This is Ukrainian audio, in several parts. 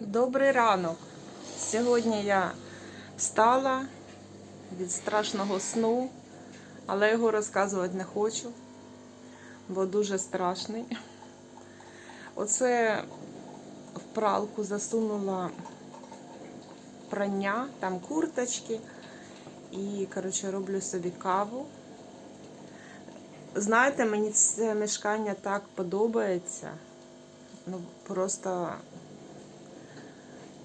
Добрий ранок. Сьогодні я встала від страшного сну, але його розказувати не хочу, бо дуже страшний. Оце в пралку засунула прання, там курточки і, коротше, роблю собі каву. Знаєте, мені це мешкання так подобається. Ну, просто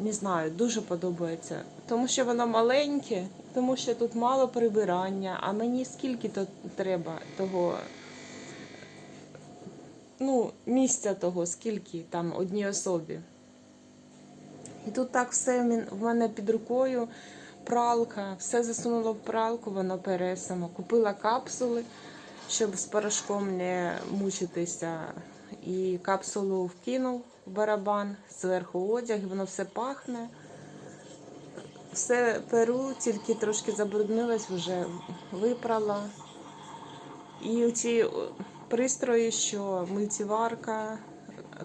не знаю, дуже подобається. Тому що воно маленьке, тому що тут мало прибирання, а мені скільки то треба того. Ну, місця того, скільки там одній особі. І тут так все в мене під рукою, пралка, все засунула в пралку, воно пере само. Купила капсули, щоб з порошком не мучитися. І капсулу вкинув в барабан, зверху одяг, і воно все пахне. Все перу, тільки трошки забруднилось, вже випрала. І ці пристрої, що мультиварка,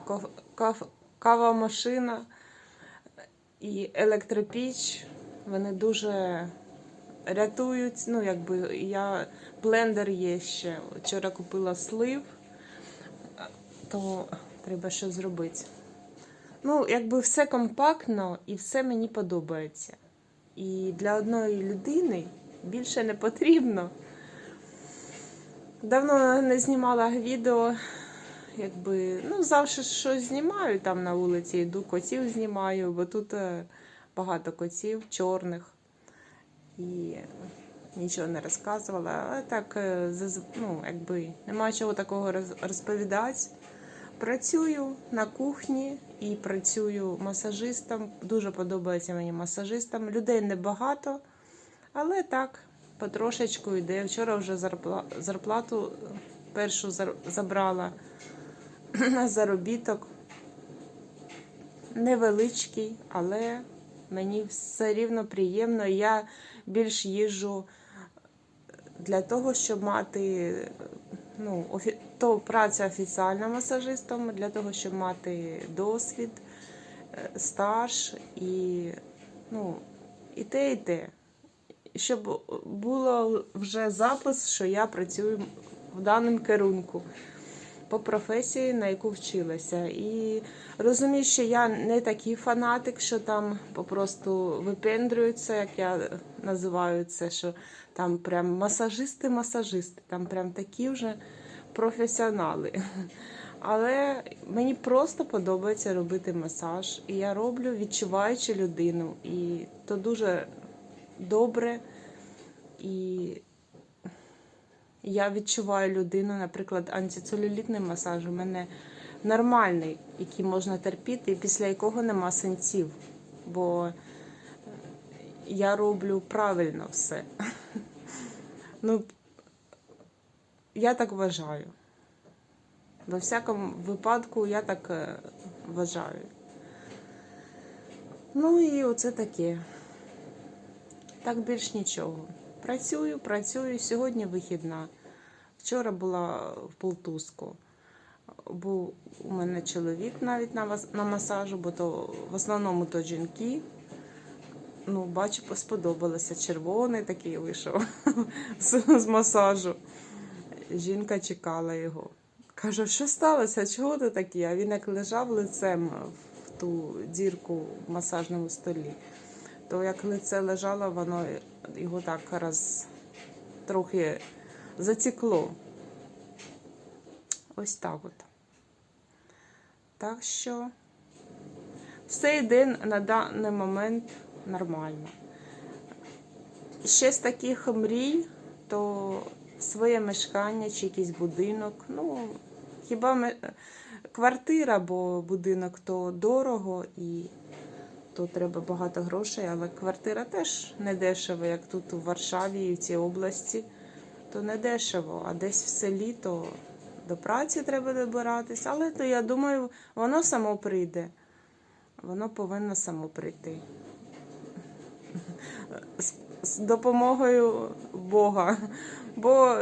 кав- кав- кавомашина і електропіч, вони дуже рятують. Ну, якби я блендер є ще. Вчора купила слив, то треба що зробити. Ну, якби все компактно і все мені подобається. І для одної людини більше не потрібно. Давно не знімала відео, якби, ну, завжди щось знімаю там на вулиці, йду, котів знімаю, бо тут е, багато котів, чорних. І нічого не розказувала. Але так, е, ну, якби, нема чого такого розповідати. Працюю на кухні і працюю масажистом. Дуже подобається мені масажистом. Людей небагато, але так, потрошечку йде. Вчора вже зарпла- зарплату першу забрала на заробіток. Невеличкий, але мені все рівно приємно. Я більш їжджу для того, щоб мати ну, то праця офіціальна масажистом, для того, щоб мати досвід, е, стаж і, ну, і те, і те. Щоб було вже запис, що я працюю в даному керунку по професії, на яку вчилася. І розумію, що я не такий фанатик, що там попросту випендрюються, як я називаю це, що там прям масажисти-масажисти, там прям такі вже професіонали. Але мені просто подобається робити масаж. І я роблю, відчуваючи людину. І то дуже добре. І я відчуваю людину, наприклад, антицелюлітний масаж у мене нормальний, який можна терпіти, і після якого нема синців. Бо я роблю правильно все. Ну, я так вважаю. Во всякому випадку я так е, вважаю. Ну і оце таке. Так більш нічого. Працюю, працюю. Сьогодні вихідна. Вчора була в Полтузку. Був у мене чоловік навіть на, на масажу, бо то в основному то жінки. Ну, бачу, сподобалося. Червоний такий вийшов з, з масажу. Жінка чекала його. Кажу, що сталося? Чого ти такий? А він як лежав лицем в ту дірку в масажному столі, то як лице лежало, воно його так раз трохи затекло. Ось так от. Так що все йде на даний момент нормально. Ще з таких мрій, то своє мешкання чи якийсь будинок. Ну, хіба ми... квартира, бо будинок то дорого і то треба багато грошей, але квартира теж не дешево, як тут у Варшаві і в цій області, то не дешево. А десь в селі до праці треба добиратись. Але то я думаю, воно само прийде. Воно повинно само прийти. З, з допомогою Бога. Бо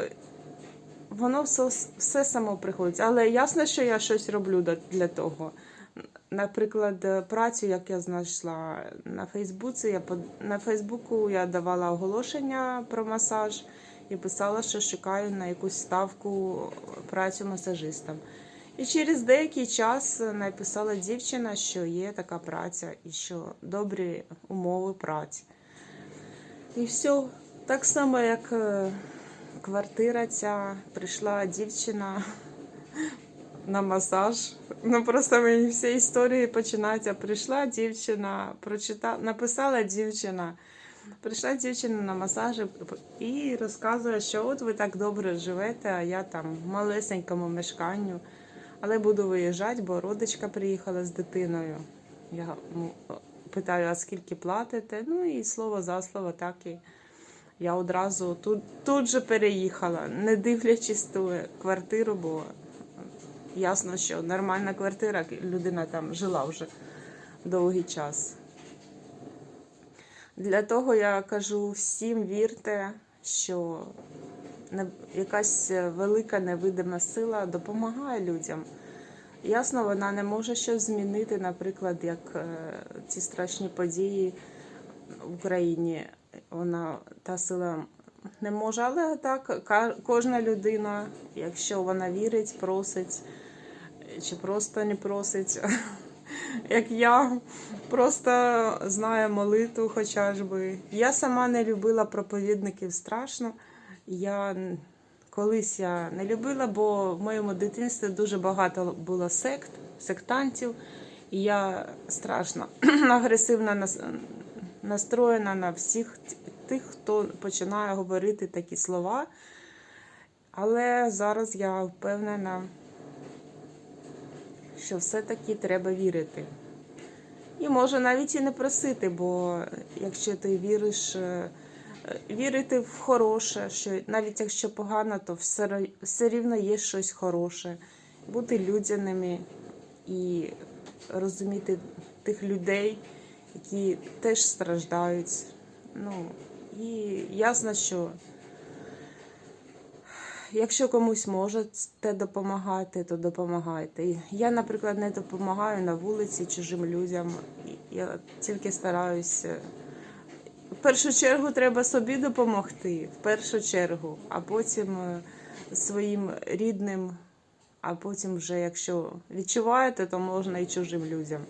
воно все, все само приходить. Але ясно, що я щось роблю для того. Наприклад, працю, як я знайшла на Фейсбуці, я на Фейсбуку я давала оголошення про масаж і писала, що шукаю на якусь ставку працю масажистом. І через деякий час написала дівчина, що є така праця і що добрі умови праці. І все. Так само, як е, квартира ця, прийшла дівчина на масаж. Ну просто мені всі історії починаються. Прийшла дівчина, прочитала, написала дівчина. Прийшла дівчина на масаж і розказує, що от ви так добре живете, а я там в малесенькому мешканню, але буду виїжджати, бо родичка приїхала з дитиною. Я ну, питаю, а скільки платите? Ну і слово за слово, так і я одразу тут, тут же переїхала, не дивлячись ту квартиру, бо ясно, що нормальна квартира, людина там жила вже довгий час. Для того я кажу всім вірте, що якась велика невидима сила допомагає людям. Ясно, вона не може щось змінити, наприклад, як е, ці страшні події в Україні. Вона та сила не може, але так кожна людина, якщо вона вірить, просить чи просто не просить, як я, просто знаю молитву хоча ж би. Я сама не любила проповідників страшно. Я колись я не любила, бо в моєму дитинстві дуже багато було сект, сектантів, і я страшно агресивно настроєна на всіх тих, хто починає говорити такі слова. Але зараз я впевнена, що все-таки треба вірити. І може навіть і не просити, бо якщо ти віриш, е, вірити в хороше, що навіть якщо погано, то все, все рівно є щось хороше. Бути людяними і розуміти тих людей, які теж страждають. Ну, і ясно, що якщо комусь можете допомагати, то допомагайте. Я, наприклад, не допомагаю на вулиці чужим людям. Я тільки стараюся. В першу чергу треба собі допомогти, в першу чергу, а потім е, своїм рідним, а потім вже, якщо відчуваєте, то можна і чужим людям.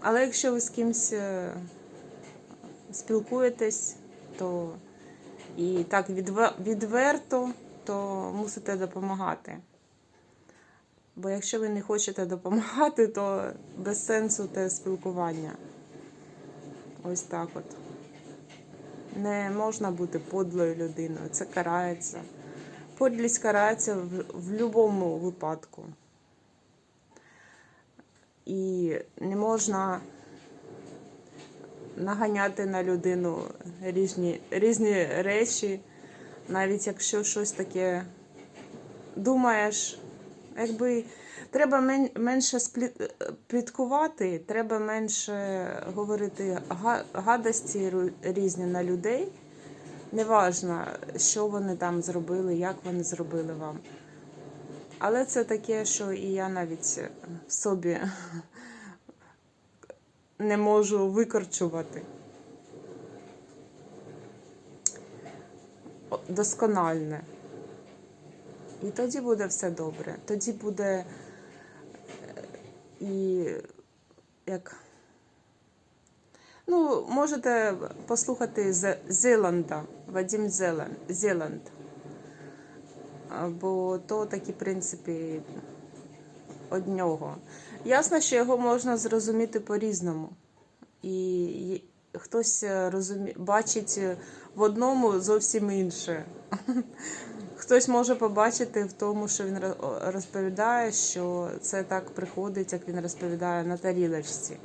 Але якщо ви з кимось е, спілкуєтесь, то і так відве- відверто, то мусите допомагати. Бо якщо ви не хочете допомагати, то без сенсу те спілкування. Ось так от. Не можна бути подлою людиною, це карається. Подлість карається в, в будь-якому випадку. І не можна наганяти на людину різні, різні речі, навіть якщо щось таке думаєш, якби треба менше пліткувати, треба менше говорити гадості різні на людей. Неважно, що вони там зробили, як вони зробили вам. Але це таке, що і я навіть в собі не можу викорчувати. Доскональне. І тоді буде все добре. Тоді буде е, і як. Ну, можете послухати Зе- Зеланда, Вадим Зеланд. Бо то такі, в принципі, од нього. Ясно, що його можна зрозуміти по-різному. І хтось е, розумі... бачить е, в одному зовсім інше. Хтось може побачити в тому, що він розповідає, що це так приходить, як він розповідає на тарілочці.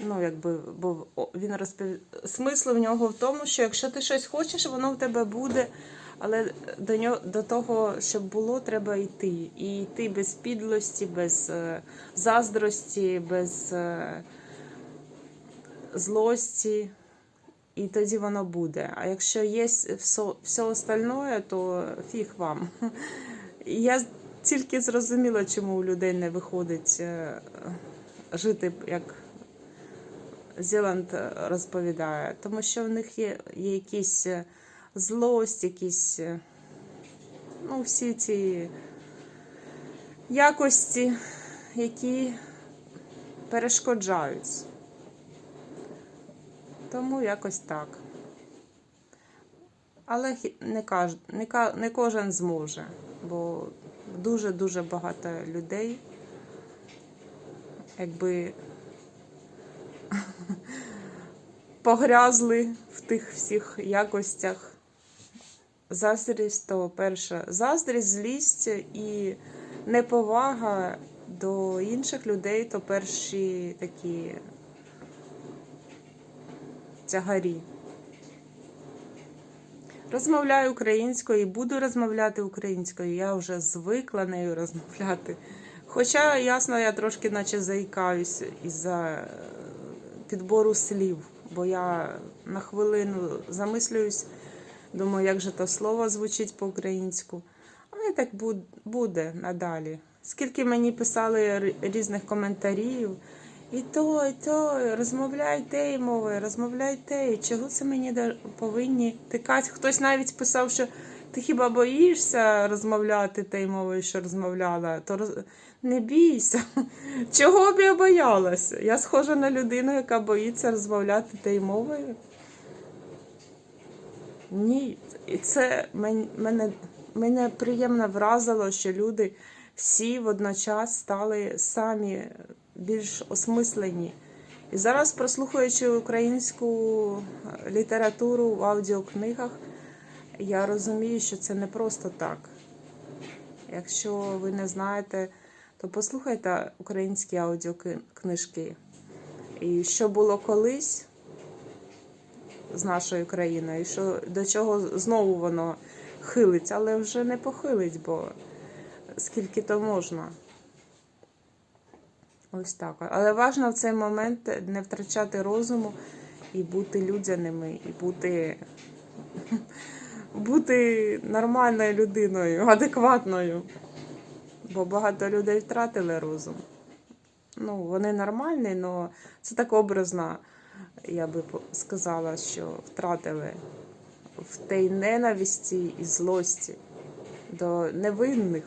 Ну, якби, бо він розповідає. Смисл в нього в тому, що якщо ти щось хочеш, воно в тебе буде. Але до нього до того, щоб було, треба йти. І йти без підлості, без е, заздрості, без е, злості. І тоді воно буде. А якщо є все, все остальное, то фіг вам. Я тільки зрозуміло, чому у людей не виходить е, жити, як Зеланд розповідає. Тому що в них є, є якісь злость, якісь е, ну, всі ці якості, які перешкоджають. Тому якось так. Але не, каж, не, не кожен зможе, бо дуже-дуже багато людей, якби погрязли в тих всіх якостях. Заздрість то перше. Заздрість, злість і неповага до інших людей то перші такі тягарі. Розмовляю українською і буду розмовляти українською. Я вже звикла нею розмовляти. Хоча, ясно, я трошки наче заїкаюсь із-за е, підбору слів, бо я на хвилину замислююсь, думаю, як же то слово звучить по-українську. Але так буде надалі. Скільки мені писали різних коментарів, і то, і то, розмовляй тею мовою, розмовляй тею. Чого це мені повинні тикати? Хтось навіть писав, що ти хіба боїшся розмовляти тею мовою, що розмовляла, то роз... не бійся. Чого б я боялася? Я схожа на людину, яка боїться розмовляти тею мовою. Ні, і це мене, мене приємно вразило, що люди всі водночас стали самі більш осмислені. І зараз, прослухаючи українську е, літературу в аудіокнигах, я розумію, що це не просто так. Якщо ви не знаєте, то послухайте українські аудіокнижки. І що було колись з нашою країною, що до чого знову воно хилить, але вже не похилить, бо скільки то можна. Ось так. Але важливо в цей момент не втрачати розуму і бути людяними, і бути, бути нормальною людиною, адекватною. Бо багато людей втратили розум. Ну, вони нормальні, але це так образно, я би сказала, що втратили в тій ненависті і злості до невинних.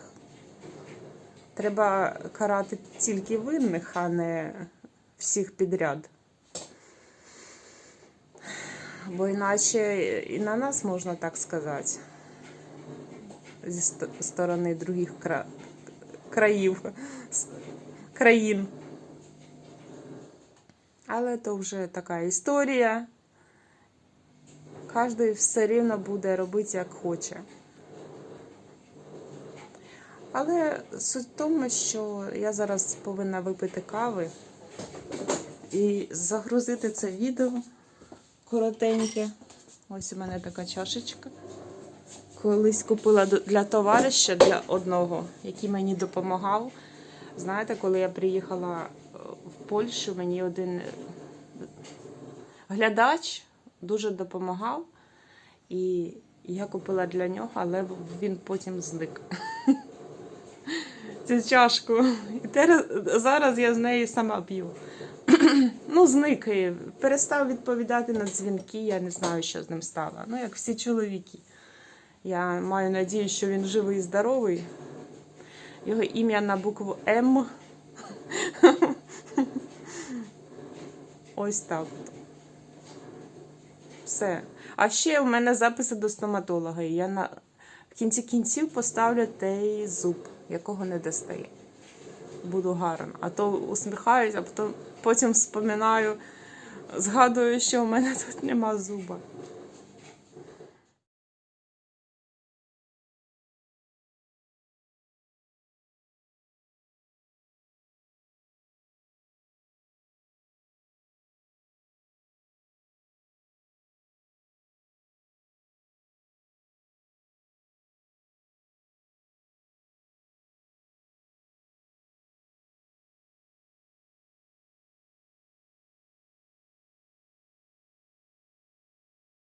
Треба карати тільки винних, а не всіх підряд. Бо іначе і на нас можна так сказати. Зі ст- сторони других кра... країв, країн. Але то вже така історія. Кожен все рівно буде робити, як хоче. Але суть в тому, що я зараз повинна випити кави і загрузити це відео коротеньке. Ось у мене така чашечка. Колись купила для товариша, для одного, який мені допомагав. Знаєте, коли я приїхала е, Польщу, мені один е, глядач дуже допомагав. І я купила для нього, але він потім зник. Цю чашку. І тер- зараз я з нею сама п'ю. ну, зник. Перестав відповідати на дзвінки, я не знаю, що з ним стало. Ну, як всі чоловіки. Я маю надію, що він живий і здоровий. Його ім'я на букву М. Ось так. Все. А ще у мене записи до стоматолога. і Я на в кінці кінців поставлю той зуб, якого не достає. Буду гарно. А то усміхаюсь, а потім, потім вспоминаю, згадую, що у мене тут нема зуба.